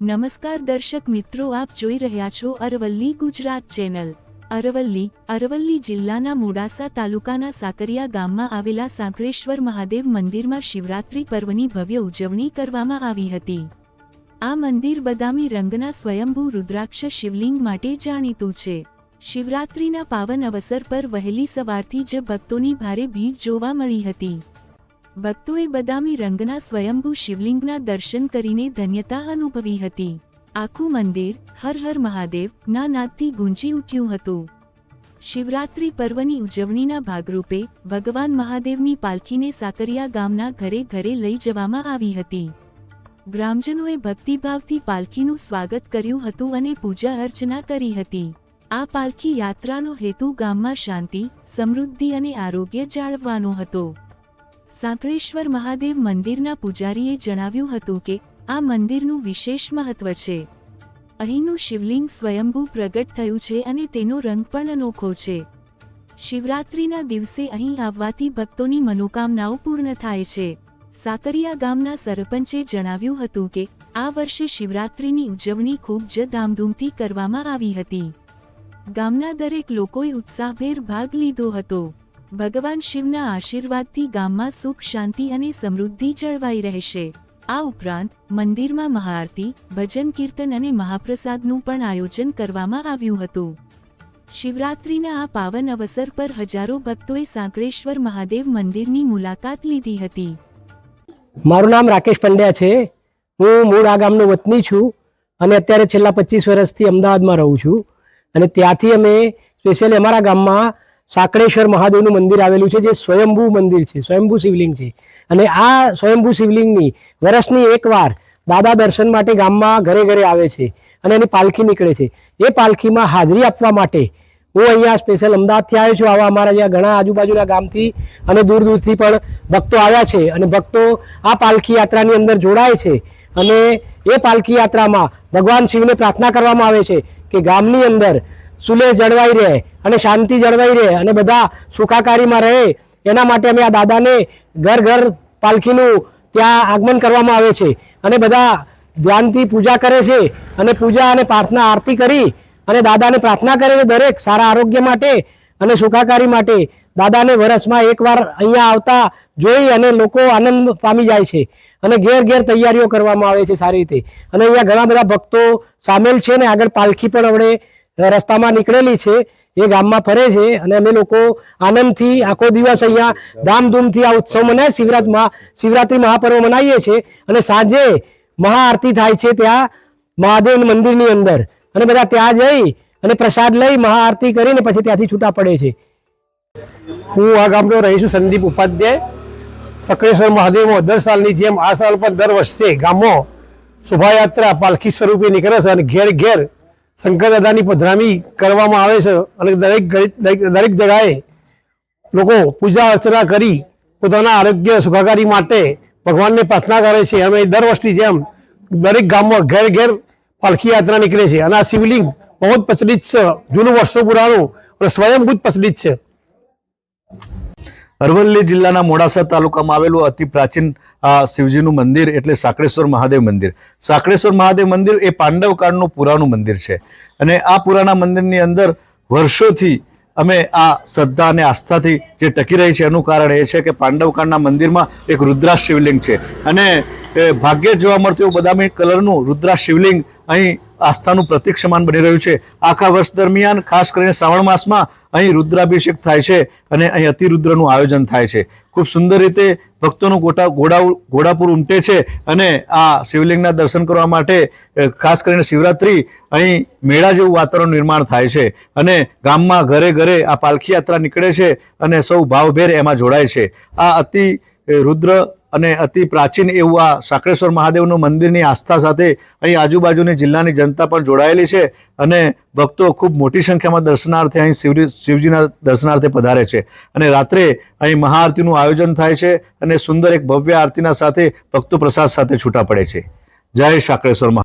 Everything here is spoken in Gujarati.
નમસ્કાર દર્શક મિત્રો, આપ જોઈ રહ્યા છો અરવલ્લી ગુજરાત ચેનલ. અરવલ્લી અરવલ્લી જિલ્લાના મોડાસા તાલુકાના સાકરિયા ગામમાં આવેલા સાંકળેશ્વર મહાદેવ મંદિરમાં શિવરાત્રી પર્વની ભવ્ય ઉજવણી કરવામાં આવી હતી. આ મંદિર બદામી રંગના સ્વયંભૂ રુદ્રાક્ષ શિવલિંગ માટે જાણીતું છે. શિવરાત્રીના પાવન અવસર પર વહેલી સવારથી જ ભક્તોની ભારે ભીડ જોવા મળી હતી. ભક્તોએ બદામી રંગના સ્વયંભૂ શિવલિંગના દર્શન કરીને ધન્યતા અનુભવી હતી. આખું મંદિર હર હર મહાદેવ ના નાદથી ગુંજી ઉઠ્યું હતું. શિવરાત્રી પર્વની ઉજવણીના ભાગરૂપે ભગવાન મહાદેવની પાલખીને સાકરિયા ગામના ઘરે ઘરે લઈ જવામાં આવી હતી. ગ્રામજનોએ ભક્તિભાવથી પાલખીનું સ્વાગત કર્યું હતું અને પૂજા અર્ચના કરી હતી. આ પાલખી યાત્રાનો હેતુ ગામમાં શાંતિ, સમૃદ્ધિ અને આરોગ્ય જાળવવાનો હતો. સાંકળેશ્વર મહાદેવ મંદિરના પૂજારીએ જણાવ્યું હતું કે આ મંદિરનું વિશેષ મહત્વ છે. અહીંનું શિવલિંગ સ્વયંભૂ પ્રગટ થયું છે અને તેનો રંગ પણ અનોખો છે. શિવરાત્રિના દિવસે અહીં આવવાથી ભક્તોની મનોકામનાઓ પૂર્ણ થાય છે. સાકરિયા ગામના સરપંચે જણાવ્યું હતું કે આ વર્ષે શિવરાત્રિની ઉજવણી ખૂબ જ ધામધૂમથી કરવામાં આવી હતી. ગામના દરેક લોકોએ ઉત્સાહભેર ભાગ લીધો હતો. ભગવાન શિવના આશીર્વાદથી ગામમાં સુખ, શાંતિ અને સમૃદ્ધિ જળવાઈ રહેશે. આ ઉપરાંત, મંદિરમાં મહાઆરતી, ભજન, કીર્તન અને મહાપ્રસાદનું પણ આયોજન કરવામાં આવ્યું હતું. શિવરાત્રિના આ પાવન અવસર પર હજારો ભક્તોએ સાંકળેશ્વર મહાદેવ મંદિરની મુલાકાત લીધી હતી. મારું નામ રાકેશ પંડ્યા છે. હું મૂળ આ ગામનો વતની છું અને અત્યારે છેલ્લા પચીસ વર્ષથી અમદાવાદમાં રહું છું. અને ત્યાંથી અમે સ્પેશિયલી અમારા ગામમાં સાંકળેશ્વર મહાદેવનું મંદિર આવેલું છે, જે સ્વયંભૂ મંદિર છે, સ્વયંભૂ શિવલિંગ છે. અને આ સ્વયંભૂ શિવલિંગની વર્ષની એકવાર દાદા દર્શન માટે ગામમાં ઘરે ઘરે આવે છે અને એની પાલખી નીકળે છે. એ પાલખીમાં હાજરી આપવા માટે હું અહીંયા સ્પેશિયલ અમદાવાદથી આવ્યો છું. આવા અમારા જ્યાં ઘણા આજુબાજુના ગામથી અને દૂર દૂરથી પણ ભક્તો આવ્યા છે અને ભક્તો આ પાલખી યાત્રાની અંદર જોડાય છે અને એ પાલખી યાત્રામાં ભગવાન શિવને પ્રાર્થના કરવામાં આવે છે કે ગામની અંદર સુલેહ જળવાઈ રહે અને શાંતિ જળવાઈ રહે અને બધા સુખાકારીમાં રહે, એના માટે અમે આ દાદાને ઘર ઘર પાલખીનું ત્યાં આગમન કરવામાં આવે છે. અને બધા ધ્યાનથી પૂજા કરે છે અને પૂજા અને પ્રાર્થના આરતી કરી અને દાદાને પ્રાર્થના કરે છે દરેક સારા આરોગ્ય માટે અને સુખાકારી માટે. દાદાને વર્ષમાં એકવાર અહીંયા આવતા જોઈ અને લોકો આનંદ પામી જાય છે અને ઘેર ઘેર તૈયારીઓ કરવામાં આવે છે સારી રીતે. અને અહીંયા ઘણા બધા ભક્તો સામેલ છે ને આગળ પાલખી પણ હવે રસ્તામાં નીકળેલી છે, એ ગામમાં ફરે છે અને અમે લોકો આનંદથી આખો દિવસ અહીંયા ધામધૂમથી આ ઉત્સવ મનાય, શિવરાત્રમાં, શિવરાત્રી મહાપર્વ મનાવીએ છીએ અને સાંજે મહાઆરતી થાય છે ત્યાં મહાદેવ મંદિરની અંદર. અને બધા ત્યાં જઈ અને પ્રસાદ લઈ મહાઆરતી કરીને પછી ત્યાંથી છૂટા પડે છે. હું આ ગામનો રહીશું સંદીપ ઉપાધ્યાય. સક્રેશ્વર મહાદેવમાં દર સાલની જેમ આ સાલ પણ દર વર્ષે ગામો શોભાયાત્રા પાલખી સ્વરૂપે નીકળે છે અને ઘેર ઘેર શંકર દાદાની પધરામી કરવામાં આવે છે અને દરેક દરેક જગાએ લોકો પૂજા અર્ચના કરી પોતાના આરોગ્ય સુખાકારી માટે ભગવાનને પ્રાર્થના કરે છે. અમે દર વર્ષની જેમ દરેક ગામમાં ઘેર ઘેર પાલખી યાત્રા નીકળે છે અને આ શિવલિંગ બહુ જ પ્રચલિત છે. જૂનું વર્ષો પુરાણું અને સ્વયંભૂત પ્રચલિત છે. અરવલ્લી જિલ્લાના મોડાસા તાલુકામાં આવેલું અતિ પ્રાચીન આ શિવજીનું મંદિર એટલે સાંકળેશ્વર મહાદેવ મંદિર. સાંકળેશ્વર મહાદેવ મંદિર એ પાંડવ કાળનું પુરાણું મંદિર છે. અને આ પુરાણા મંદિરની અંદર વર્ષોથી અમે આ શ્રદ્ધા અને આસ્થાથી જે ટકી રહી છે એનું કારણ એ છે કે પાંડવકાળના મંદિરમાં એક રુદ્રા શિવલિંગ છે. અને ભાગ્યે જોવા મળતું એવું બદામી કલરનું રુદ્રા શિવલિંગ અહીં આસ્થાનું પ્રતિક્ષમાન બની રહ્યું છે. આખા વર્ષ દરમિયાન ખાસ કરીને શ્રાવણ માસમાં અહીં રુદ્રાભિષેક થાય છે અને અહીં અતિરુદ્રનું આયોજન થાય છે. ખૂબ સુંદર રીતે ભક્તોનું ગોટા ઘોડા ઘોડાપુર ઉમટે છે અને આ શિવલિંગના દર્શન કરવા માટે ખાસ કરીને શિવરાત્રિ અહીં મેળા જેવું વાતાવરણ નિર્માણ થાય છે અને ગામમાં ઘરે ઘરે આ પાલખી યાત્રા નીકળે છે અને સૌ ભાવભેર એમાં જોડાય છે. આ અતિ રુદ્ર અને અતિ પ્રાચીન એવું આ સાંકળેશ્વર મહાદેવનું મંદિરની આસ્થા સાથે અહીં આજુબાજુની જિલ્લાની જનતા પણ જોડાયેલી છે અને ભક્તો ખૂબ મોટી સંખ્યામાં દર્શનાર્થે અહીં શિવજી, શિવજીના દર્શનાર્થે પધારે છે. અને રાત્રે અહીં મહાઆરતીનું આયોજન થાય છે અને સુંદર એક ભવ્ય આરતીના સાથે ભક્તો પ્રસાદ સાથે છૂટા પડે છે. જય સાંકળેશ્વર